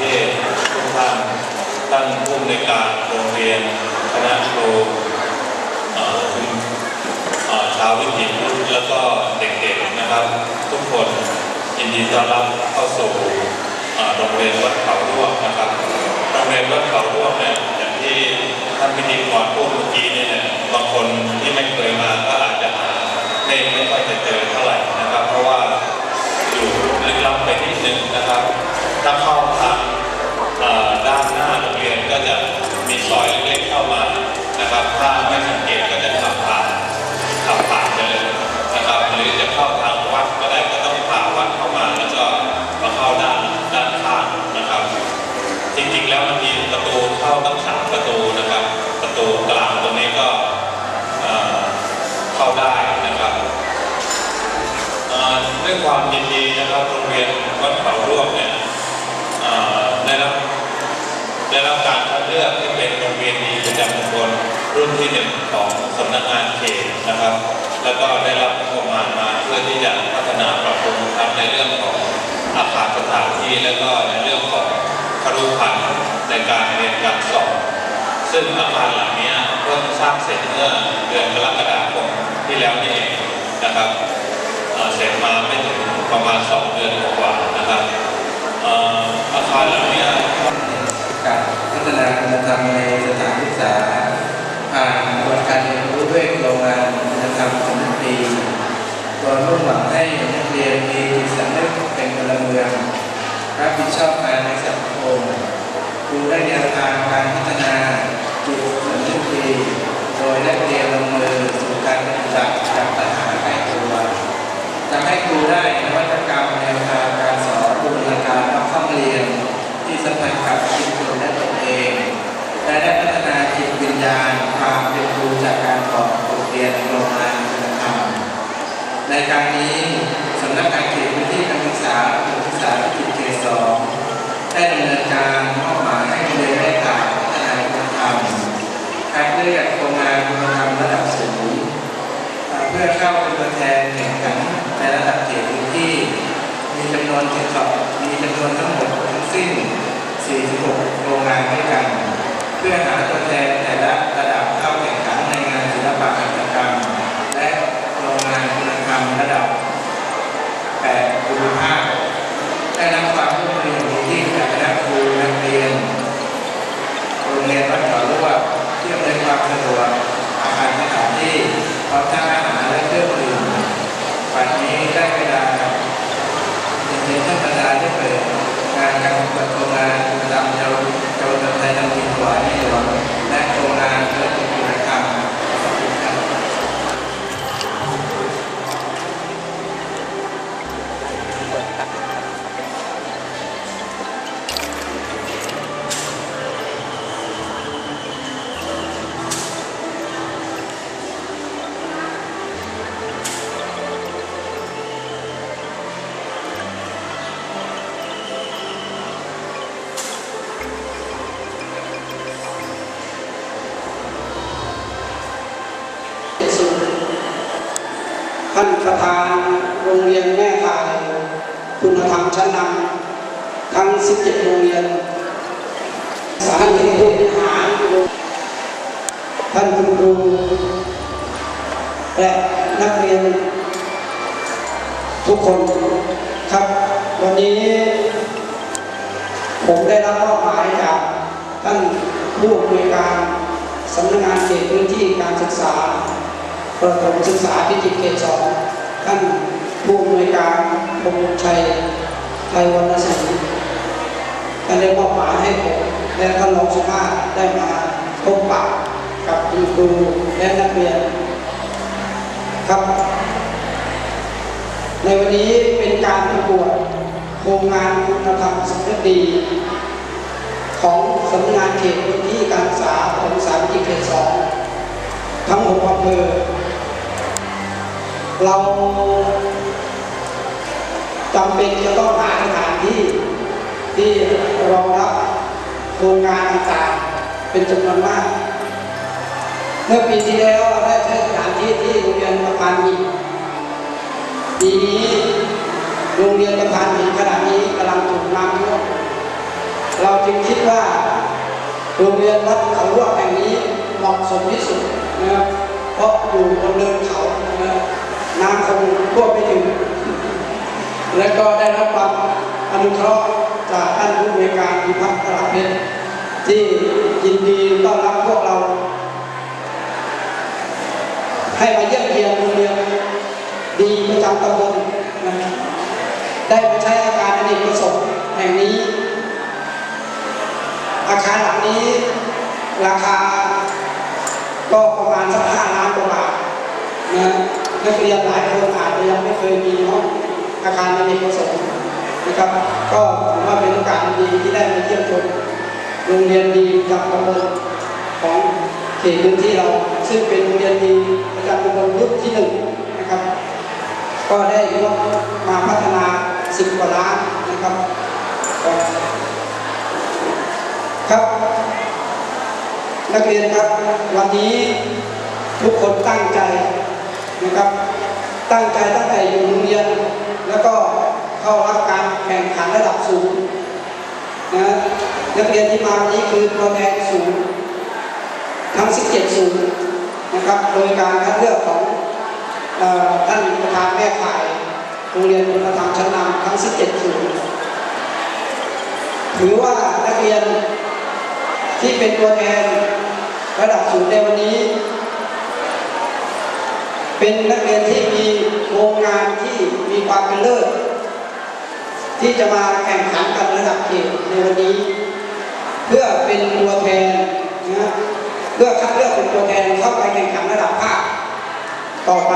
เทศทุกท่านท่านผู้อำนการโรงเรียนคณะครูเอ่อคุณชาววิถีพุทธแล้วก็เด็กๆนะครับ ทุกคนยินดีต้อนรับเข้าสู่โรงเรียนวัดเขาร่วงนะครับโรงเรียนวัดเขาร่วงเนี่ยอย่างที่ท่านพิธีกรพูดเมื่อกี้เนี่ยบางคนที่ไม่เคยมาก็อาจจะหาเลขไม่ค่อยจะเจอเท่าไหร่นะครับ เพราะว่าอยู่ลึกลับไปนิดนึงนะครับถ้าเข้าทางเอ่อด้านหน้าโรงเรียนก็จะมี ซอยเล็กๆเข้ามานะครับ ถ้าไม่สังเกตก็จะขับผ่านขับผ่านเลยนะครับหรือจะเข้าทางวัดก็ได้ก็ต้องผ่านวัดเข้ามาแล้วก็มาเข้าด้านด้านข้างนะครับ จริงๆแล้วมันมีประตูเข้าตั้งสามประตูนะครับ ประตูกลางตรงนี้ก็เข้าได้นะครับด้วยความยินดีนะครับโรงเรียนวัดเขาร่วมเนี่ยเอ่อได้รับได้รับการคัดเลือกให้ มีประจำตำบลรุ่นที่หนึ่งของสำนักงานเขตนะครับ แล้วก็ได้รับงบประมาณมาเพื่อที่จะพัฒนาปรับปรุงทั้งในเรื่องของอาคารสถานที่แล้วก็ในเรื่องของครุพันธ์ในการเรียนการสอนซึ่งอาคารหลังเนี้ยเพิ่งสร้างเสร็จเมื่อเดือนกรกฎาคมที่แล้วนี่เองนะครับเสร็จมาไม่ถึงประมาณ 2 เดือนกว่านะครับอาคารหลังนี้ พัฒนาคุณธรรมในสถานศึกษา ผ่านกระบวนการเรียนรู้ด้วยโครงงานคุณธรรมสำนึกดีโดยมุ่งหวังให้นักเรียนมีจิตสำนึกเป็นพลเมืองรับผิดชอบงานในสังคมครูได้แนวทางการพัฒนาจิตสำนึกดี แทนแข่งขันในระดับเขตพื้นที่ มีจำนวนถึงสองมีจำนวนทั้งหมดทั้งสิ้น 46 โรงงานด้วยกัน เพื่อหาตัวแทนแต่ละระดับเข้าแข่งขันในงานศิลปะหัตถกรรม และโรงงานคุณธรรมระดับ8ภูมิภาคได้รับความร่วมมืออย่างดีที่จากคณะครูนักเรียนโรงเรียนวัดเขาลวกที่อำนวยความสะดวกอาคารสถานที่พร้อมทั้งอาหารและเครื่องดื่มวันนี้ได้เวลาเรียนท่านประธานได้เปิดงานการประกวดโครงงานประจำเจ้าเจ้าไทยนำดิน ถว คุณธรรมชั้นนำทั้ง 17 โรงเรียน สาธิตผู้บริหารท่านคุณครูและนักเรียน ทุกคนครับ วันนี้ ผมได้รับมอบหมายจากท่านผู้อำนวยการสำนักงานเขตพื้นที่การศึกษาประถมศึกษาพิจิตรเขตสองท่านผู้อำนวยการพงชัย ไทยวรรณสิงห์ท่านได้มอบหมายให้ผมและท่านรองสุภาพได้มาพบปะกับคุณครูและนักเรียนครับ ในวันนี้เป็นการประกวดโครงงานคุณธรรมสำนึกดี ของสำนักงานเขตพื้นที่การศึกษาประถมศึกษาพิจิตรเขตสองทั้งหกอำเภอเรา จำเป็นจะต้องหาสถานที่ที่รองรับโครงงานต่างๆเป็นจำนวนมาก เมื่อปีที่แล้วเราได้ใช้สถานที่ที่โรงเรียนประพานหินปีนี้โรงเรียนประพานหินขณะนี้กำลังถูกน้ำท่วมเราจึงคิดว่าโรงเรียนวัดเขาลวกแห่งนี้เหมาะสมที่สุดนะครับเพราะอยู่บนเนินเขานะน้ำคงท่วมไม่ถึง และก็ได้รับความอนุเคราะห์จากท่านผู้บริการพิพัฒน์ตลาดเพชรที่ยินดีต้อนรับพวกเรา ให้มาเยี่ยมเยียนโรงเรียนดีประจำตำบลนะได้มาใช้อาคารอเนกประสงค์แห่งนี้ อาคารหลังนี้ราคาก็ประมาณสักห้าล้านกว่าบาทนะนักเรียนหลายคนอาจจะยังไม่เคยมีห้อง อาคารอเนกประสงค์นะครับ ก็ถือว่าเป็นโอกาสดีที่ได้มาเยี่ยมชมโรงเรียนดีประจำตำบลของเขตพื้นที่เรา ซึ่งเป็นโรงเรียนดีประจำตำบลรุ่นที่หนึ่งนะครับ ก็ได้ยกมาพัฒนาสิบกว่าล้านนะครับ ครับนักเรียนครับวันนี้ทุกคนตั้งใจนะครับ ตั้งใจตั้งแต่อยู่โรงเรียน แล้วก็เข้ารับการแข่งขันระดับสูงนะนักเรียนที่มาวันนี้คือตัวแทนสูงทั้ง 17 สูงนะครับ โดยการคัดเลือกของอท่านประธานแม่ข่ายโรงเรียนคุณธรรมชั้นนำทั้ง 17 สูงถือว่านักเรียนที่เป็นตัวแทนระดับสูงในวันนี้ เป็นนักเรียนที่มีโครงงานที่มีความเป็นเลิศที่จะมาแข่งขันกันระดับเขตในวันนี้ เพื่อเป็นตัวแทนนะเพื่อคัดเลือกเป็นตัวแทนเข้าไปแข่งขันระดับภาคต่อไป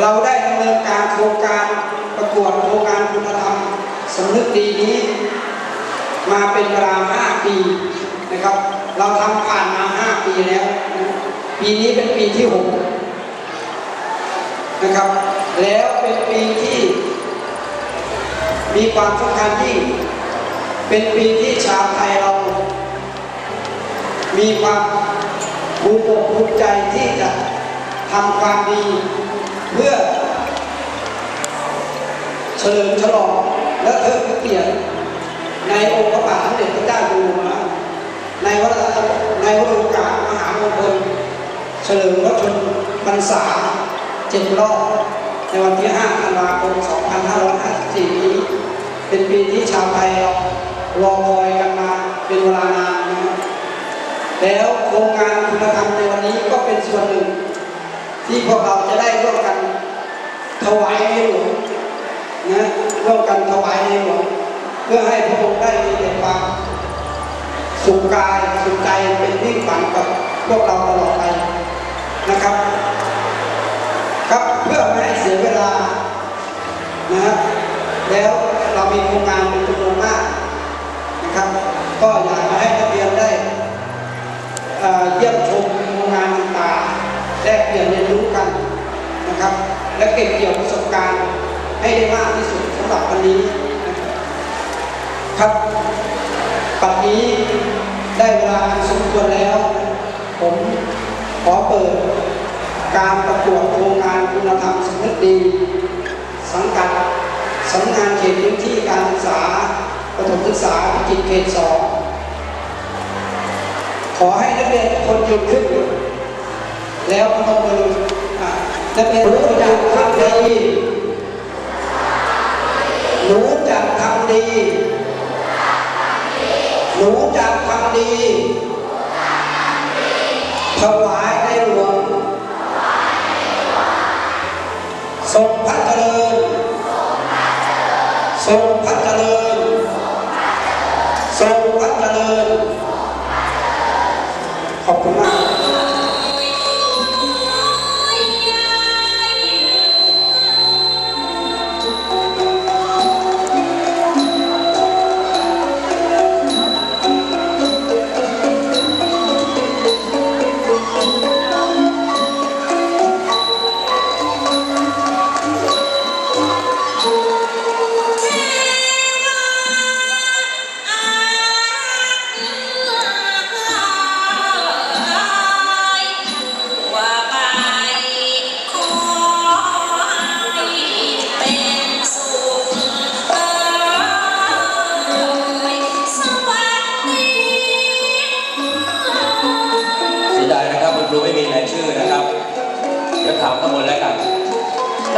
เราได้ดำเนินการโครงการประกวดโครงการคุณธรรมสำนึกดีนี้ มาเป็นเวลา 5 ปีนะครับ เราทำผ่านมา5ปีแล้วนะปีนี้เป็นปีที่6นะครับ แล้วเป็นปีที่ มีความสำคัญยิ่งเป็นปีที่ชาวไทยเรา มีความภูมิอกภูมิใจที่จะทำความดีเพื่อเฉลิมฉลองและเทิดพระเกียรติในองค์พระบาทสมเด็จพระเจ้าอยู่หัว ในวรในวโอกาสมหามงคลเฉลิมพระชนพรรษาเจ็ดรอบในวันที่ 5 ธันวาคม 2554 นี้ เป็นปีที่ชาวไทยเรารอคอยกันมาเป็นเวลานานนะแล้วโครงการคุณธรรมในวันนี้ก็เป็นส่วนหนึ่ง ที่พวกเราจะได้ร่วมกันถวายในหลวงนะร่วมกันถวายในหลวงเพื่อให้พระองค์ได้มีแต่ความ สุขกายสุขใจเป็นที่ฝันกับพวกเราตลอดไปนะครับ ครับเพื่อไม่ให้เสียเวลานะฮะแล้วเรามีโครงการเป็นจำนวนมากนะครับ ก็อยากจะให้นักเรียนได้เยี่ยมชมโครงงานต่างๆแลกเปลี่ยนเรียนรู้กันนะครับ และเก็บเกี่ยวประสบการณ์ให้ได้มากที่สุดสำหรับวันนี้นะครับ บปัจนี้ได้เวลาสมควรแล้ว ผมขอเปิดการประกวดโครงการคุณธรรมสำนึกดี สังกัดสำนักงานเขตพื้นที่การศึกษาประถมศึกษาพิจิตรเขตสองขอให้นักเรียนคนยืนขึ้น แล้วพนมมืออะนักเรียนรู้จักทำดีรู้จักทำดี รู้จักทำดี ถวายในหลวงทรงพระเจริญทรงพระเจริญทรงพระเจริญขอบคุณมาก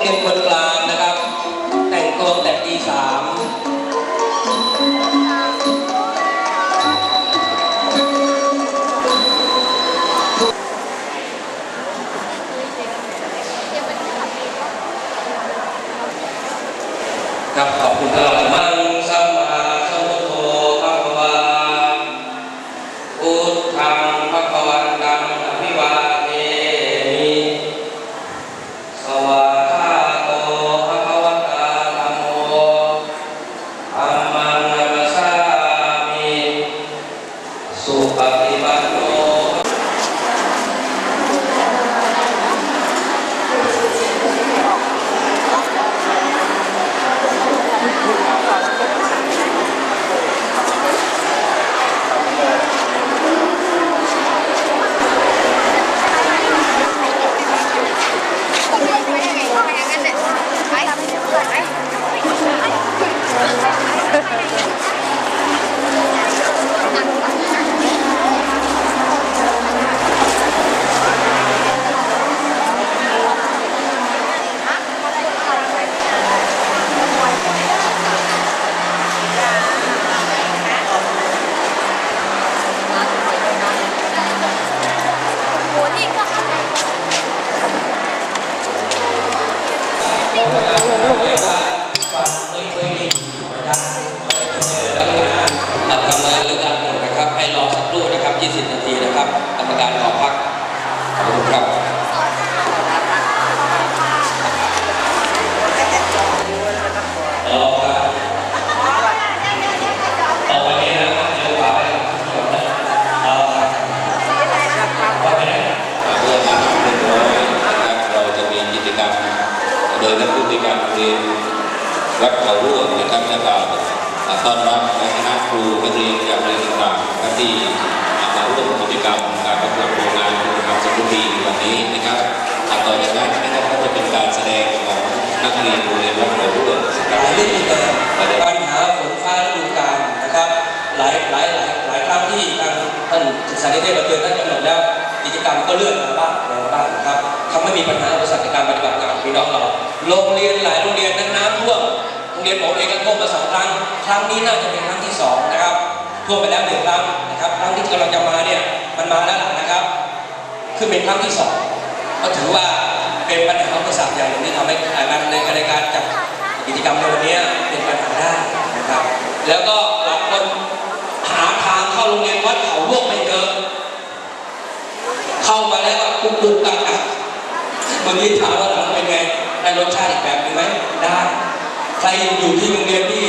เรียนคนกลางนะครับ แต่งตัวแต่งดีสาม นะครับกรรมการขอพัก นักเรียนโรงเรียนวัดเขาร่วงนะคหลายเรื่องอีกเลยปัญหาฝนฟ้าฤดูกาลนะครับ หลายหลายหลายหลายครั้งที่ทางท่านศึกษาธิการมาเตือนท่านกำหนดแล้ว กิจกรรมก็เลื่อนมาบ้างอะไรมาบ้างนะครับทำให้มีปัญหาอุปสรรคในการปฏิบัติงานพี่น้องเราโรงเรียนหลายโรงเรียนนั้นน้ำท่วมโรงเรียนผมเองก็ท่วมมาสองครั้งครั้งนี้น่าจะเป็นครั้งที่สองนะครับท่วมไปแล้วหนึ่งครั้งนะครับครั้งที่กำลังจะมาเนี่ยมันมาแล้วนะครับขึ้นเป็นครั้งที่สองก็ถือว่า เป็นปัญหาอุปสรรคอย่างหนึ่งที่ทำให้การในในการจัดกิจกรรมในวันนี้เป็นปัญหาได้นะครับ แล้วก็หลายคนหาทางเข้าโรงเรียนวัดเขาลวกไม่เจอเข้ามาแล้วก็ปุกปุกกักกักวันนี้ถามว่าหลังเป็นไงได้รสชาติอีกแบบหนึงไหมได้ใครอยู่ที่โรงเรียนที่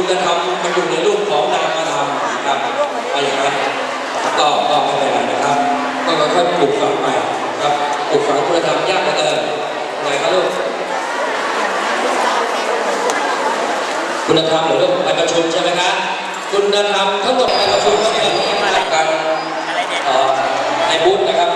คุณธรรมมันอยู่ในรูปของนามธรรมนะครับไปอย่างนั้นก็ก็ไม่เป็นไรนะครับ ก็ค่อยๆปลูกฝังไปครับปลูกฝังคุณธรรมยากเหลือเกินไงครับลูกคุณธรรมเหรือลูกไปประชุมใช่ไหมครับคุณธรรมทั้งหมดไปประชุมก็เป็นที่มาจากการเอ่อในบูธนะครับ